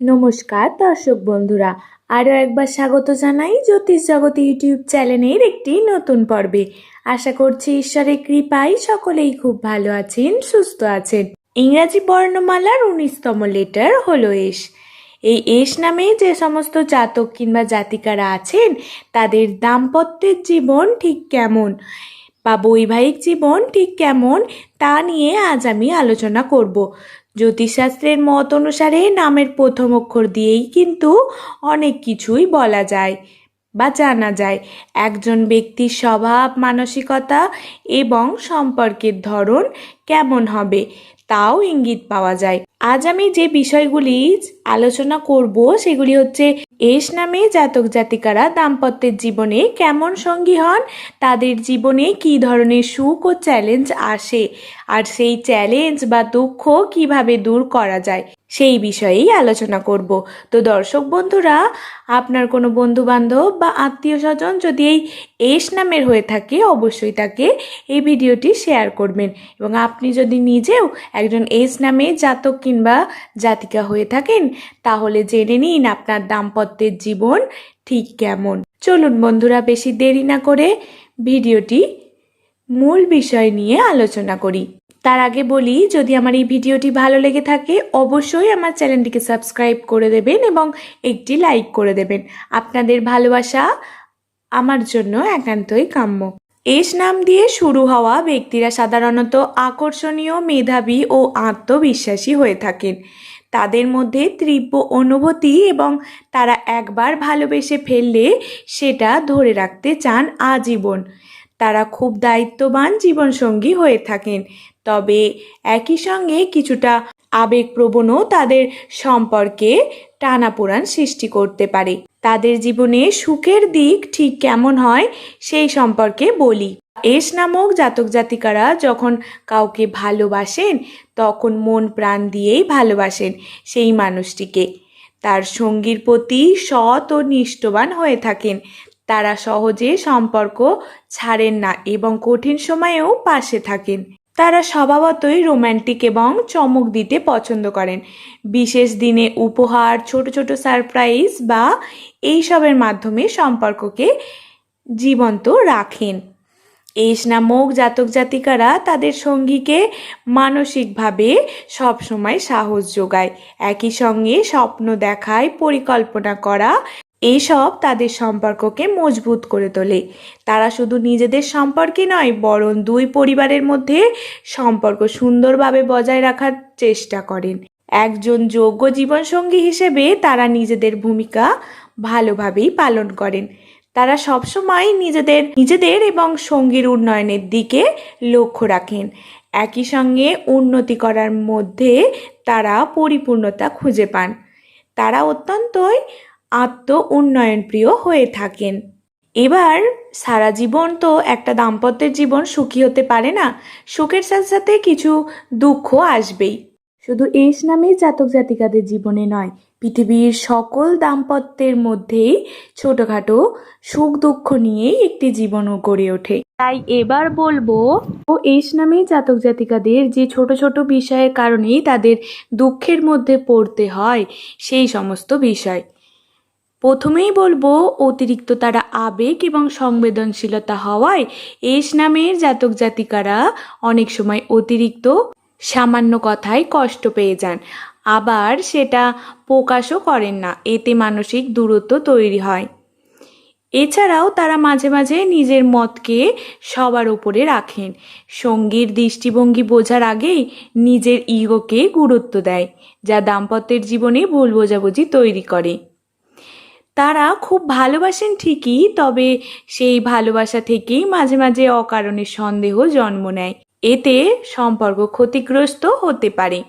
নমস্কার, দর্শক বন্ধুরা, আরও একবার স্বাগত জানাই জ্যোতিষ জগৎ ইউটিউব চ্যানেলের একটি নতুন পর্বে। আশা করছি ঈশ্বরের কৃপায় সকলেই খুব ভালো আছেন, সুস্থ আছেন। ইংরাজি বর্ণমালার উনিশতম লেটার হলো এস। এই এস নামে যে সমস্ত জাতক কিংবা জাতিকারা আছেন, তাদের দাম্পত্যের জীবন ঠিক কেমন বা বৈবাহিক জীবন ঠিক কেমন, তা নিয়ে আজ আমি আলোচনা করব। জ্যোতিষশাস্ত্রের মত অনুসারে নামের প্রথম অক্ষর দিয়েই কিন্তু অনেক কিছুই বলা যায়। বা জানা যায়। একজন ব্যক্তির স্বভাব, মানসিকতা এবং সম্পর্কের ধরন কেমন হবে তাও ইঙ্গিত পাওয়া যায়। আজ আমি যে বিষয়গুলি আলোচনা করব সেগুলি হচ্ছে এস নামে জাতক জাতিকারা দাম্পত্যের জীবনে কেমন সঙ্গী হন, তাদের জীবনে কী ধরনের সুখ ও চ্যালেঞ্জ আসে, আর সেই চ্যালেঞ্জ বা দুঃখ কীভাবে দূর করা যায়। সেই বিষয়েই আলোচনা করব। তো দর্শক বন্ধুরা, আপনার কোনো বন্ধু বান্ধব বা আত্মীয় স্বজন যদি এই এস নামের হয়ে থাকে, অবশ্যই তাকে এই ভিডিওটি শেয়ার করবেন। এবং আপনি যদি নিজেও একজন এস নামে জাতক কিংবা জাতিকা হয়ে থাকেন, তাহলে জেনে নিন আপনার দাম্পত্যের জীবন ঠিক কেমন। চলুন বন্ধুরা, বেশি দেরি না করে ভিডিওটি মূল বিষয় নিয়ে আলোচনা করি। তার আগে বলি, যদি আমার এই ভিডিওটি ভালো লেগে থাকে, অবশ্যই আমার চ্যানেলটিকে সাবস্ক্রাইব করে দেবেন এবং একটি লাইক করে দেবেন। আপনাদের ভালোবাসা আমার জন্য একান্তই কাম্য। এস নাম দিয়ে শুরু হওয়া ব্যক্তিরা সাধারণত আকর্ষণীয়, মেধাবী ও আত্মবিশ্বাসী হয়ে থাকেন। তাদের মধ্যে তীব্র অনুভূতি এবং তারা একবার ভালোবেসে ফেললে সেটা ধরে রাখতে চান আজীবন। তারা খুব দায়িত্ববান জীবনসঙ্গী হয়ে থাকেন। তবে একই সঙ্গে কিছুটা আবেগপ্রবণও তাদের সম্পর্কে টানাপোড়ান সৃষ্টি করতে পারে। তাদের জীবনে সুখের দিক ঠিক কেমন হয় সেই সম্পর্কে বলি। এস নামক জাতক জাতিকারা যখন কাউকে ভালোবাসেন, তখন মন প্রাণ দিয়েই ভালোবাসেন সেই মানুষটিকে। তার সঙ্গীর প্রতি সৎ ও নিষ্ঠবান হয়ে থাকেন। তারা সহজে সম্পর্ক ছাড়েন না এবং কঠিন সময়েও পাশে থাকেন। তারা স্বভাবতই রোম্যান্টিক এবং চমক দিতে পছন্দ করেন। বিশেষ দিনে উপহার, ছোট ছোট সারপ্রাইজ বা এইসবের মাধ্যমে সম্পর্ককে জীবন্ত রাখেন। এস নামক জাতক জাতিকারা তাদের সঙ্গীকে মানসিকভাবে সবসময় সাহস যোগায়। একই সঙ্গে স্বপ্ন দেখায়, পরিকল্পনা করা এইসব তাদের সম্পর্ককে মজবুত করে তোলে। তারা শুধু নিজেদের সম্পর্কে নয়, বরং দুই পরিবারের মধ্যে সম্পর্ক সুন্দরভাবে বজায় রাখার চেষ্টা করেন। একজন যোগ্য জীবনসঙ্গী হিসেবে তারা নিজেদের ভূমিকা ভালোভাবেই পালন করেন। তারা সবসময় নিজেদের নিজেদের এবং সঙ্গীর উন্নয়নের দিকে লক্ষ্য রাখেন। একই সঙ্গে উন্নতি করার মধ্যে তারা পরিপূর্ণতা খুঁজে পান। তারা অত্যন্তই আত্ম উন্নয়ন প্রিয় হয়ে থাকেন। এবার সারা জীবন তো একটা দাম্পত্যের জীবন সুখী হতে পারে না, সুখের সাথে সাথে কিছু দুঃখ আসবেই। শুধু এস নামে জাতক জাতিকাদের জীবনে নয়, পৃথিবীর সকল দাম্পত্যের মধ্যেই ছোটোখাটো সুখ দুঃখ নিয়েই একটি জীবনও গড়ে ওঠে। তাই এবার বলব ও এস নামে জাতক জাতিকাদের যে ছোট ছোট বিষয়ের কারণেই তাদের দুঃখের মধ্যে পড়তে হয় সেই সমস্ত বিষয়। প্রথমেই বলব, অতিরিক্ত তারা আবেগ এবং সংবেদনশীলতা হওয়ায় এস নামের জাতক জাতিকারা অনেক সময় অতিরিক্ত সামান্য কথায় কষ্ট পেয়ে যান। আবার সেটা প্রকাশও করেন না, এতে মানসিক দূরত্ব তৈরি হয়। এছাড়াও তারা মাঝে মাঝে নিজের মতকে সবার উপরে রাখেন। সঙ্গীর দৃষ্টিভঙ্গি বোঝার আগেই নিজের ইগোকে গুরুত্ব দেয়, যা দাম্পত্যের জীবনে ভুল বোঝাবুঝি তৈরি করে। তারা খুব ভালোবাসেন ঠিকই, তবে সেই ভালোবাসা থেকেই মাঝে মাঝে অকারণে সন্দেহ জন্ম নেয়। এতে সম্পর্ক ক্ষতিগ্রস্ত হতে পারে।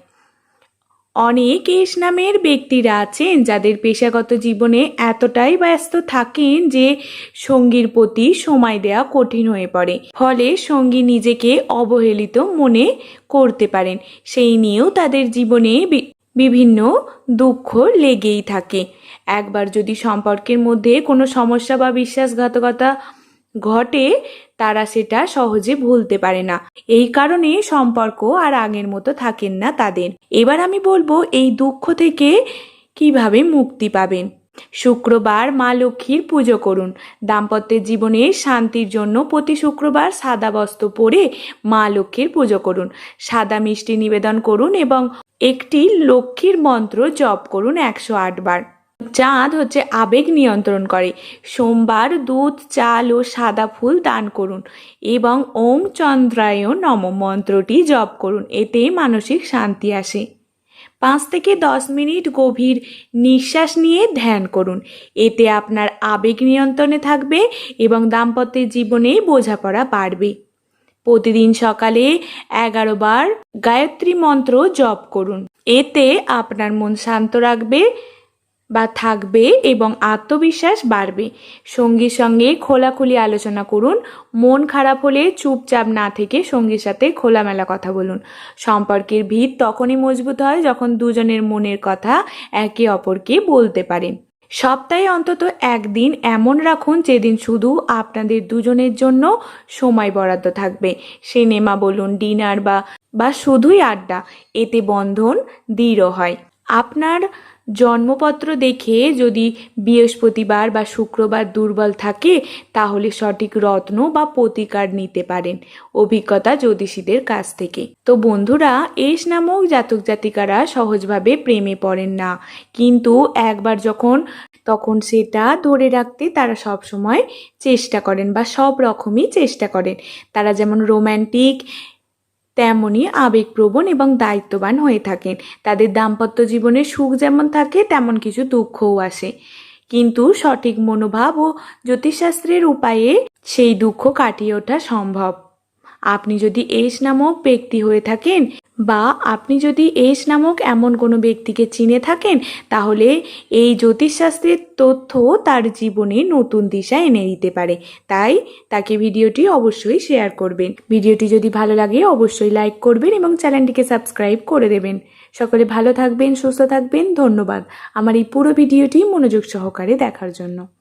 অনেক এস নামের ব্যক্তিরা আছেন যাদের পেশাগত জীবনে এতটাই ব্যস্ত থাকেন যে সঙ্গীর প্রতি সময় দেওয়া কঠিন হয়ে পড়ে। ফলে সঙ্গী নিজেকে অবহেলিত মনে করতে পারেন। সেই নিয়েও তাদের জীবনে বিভিন্ন দুঃখ লেগেই থাকে। একবার যদি সম্পর্কের মধ্যে কোনো সমস্যা বা বিশ্বাসঘাতকতা ঘটে, তারা সেটা সহজে ভুলতে পারে না। এই কারণে সম্পর্ক আর আগের মতো থাকেন না তাদের। এবার আমি বলব এই দুঃখ থেকে কীভাবে মুক্তি পাবেন। শুক্রবার মা লক্ষ্মীর পুজো করুন। দাম্পত্যের জীবনে শান্তির জন্য প্রতি শুক্রবার সাদা বস্ত্র পরে মা লক্ষ্মীর পুজো করুন। সাদা মিষ্টি নিবেদন করুন এবং একটি লক্ষ্মীর মন্ত্র জপ করুন একশো বার। চাঁদ হচ্ছে আবেগ নিয়ন্ত্রণ করে। সোমবার দুধ, চাল ও সাদা ফুল দান করুন এবং ওম চন্দ্রায় নম মন্ত্রটি জপ করুন এতে মানসিক শান্তি আসে। পাঁচ থেকে দশ মিনিট গভীর নিঃশ্বাস নিয়ে ধ্যান করুন, এতে আপনার আবেগ নিয়ন্ত্রণে থাকবে এবং দাম্পত্যের জীবনে বোঝাপড়া বাড়বে। প্রতিদিন সকালে এগারো বার গায়ত্রী মন্ত্র জপ করুন, এতে আপনার মন শান্ত রাখবে। বা থাকবে এবং আত্মবিশ্বাস বাড়বে। সঙ্গীর সঙ্গে খোলাখুলি আলোচনা করুন। মন খারাপ হলে চুপচাপ না থেকে সঙ্গীর সাথে খোলামেলা কথা বলুন। সম্পর্কের ভিত তখনই মজবুত হয় যখন দুজনের মনের কথা একে অপরকে বলতে পারেন। সপ্তাহে অন্তত একদিন এমন রাখুন যেদিন শুধু আপনাদের দুজনের জন্য সময় বরাদ্দ থাকবে। সিনেমা বলুন, ডিনার বা বা শুধুই আড্ডা। এতে বন্ধন দৃঢ় হয়। আপনার জন্মপত্র দেখে যদি বৃহস্পতিবার বা শুক্রবার দুর্বল থাকে, তাহলে সঠিক রত্ন বা প্রতিকার নিতে পারেন। অভিজ্ঞতা জ্যোতিষীদের কাছ থেকে। তো বন্ধুরা, এস নামক জাতক জাতিকারা সহজভাবে প্রেমে পড়েন না। কিন্তু একবার যখন, তখন সেটা ধরে রাখতে তারা সব সময় চেষ্টা করেন বা সব রকমই চেষ্টা করেন। তারা যেমন রোম্যান্টিক তেমনই আবেগপ্রবণ এবং দায়িত্ববান হয়ে থাকেন। তাদের দাম্পত্য জীবনে সুখ যেমন থাকে, তেমন কিছু দুঃখও আসে। কিন্তু সঠিক মনোভাব ও জ্যোতিষশাস্ত্রের উপায়ে সেই দুঃখ কাটিয়ে ওঠা সম্ভব। আপনি যদি এস নামক ব্যক্তি হয়ে থাকেন বা আপনি যদি এস নামক এমন কোনো ব্যক্তিকে চিনে থাকেন, তাহলে এই জ্যোতিষশাস্ত্রের তথ্য তার জীবনে নতুন দিশা এনে দিতে পারে। তাই তাকে ভিডিওটি অবশ্যই শেয়ার করবেন। ভিডিওটি যদি ভালো লাগে, অবশ্যই লাইক করবেন এবং চ্যানেলটিকে সাবস্ক্রাইব করে দেবেন। সকলে ভালো থাকবেন, সুস্থ থাকবেন, ধন্যবাদ। আমার এই পুরো ভিডিওটি মনোযোগ সহকারে দেখার জন্য।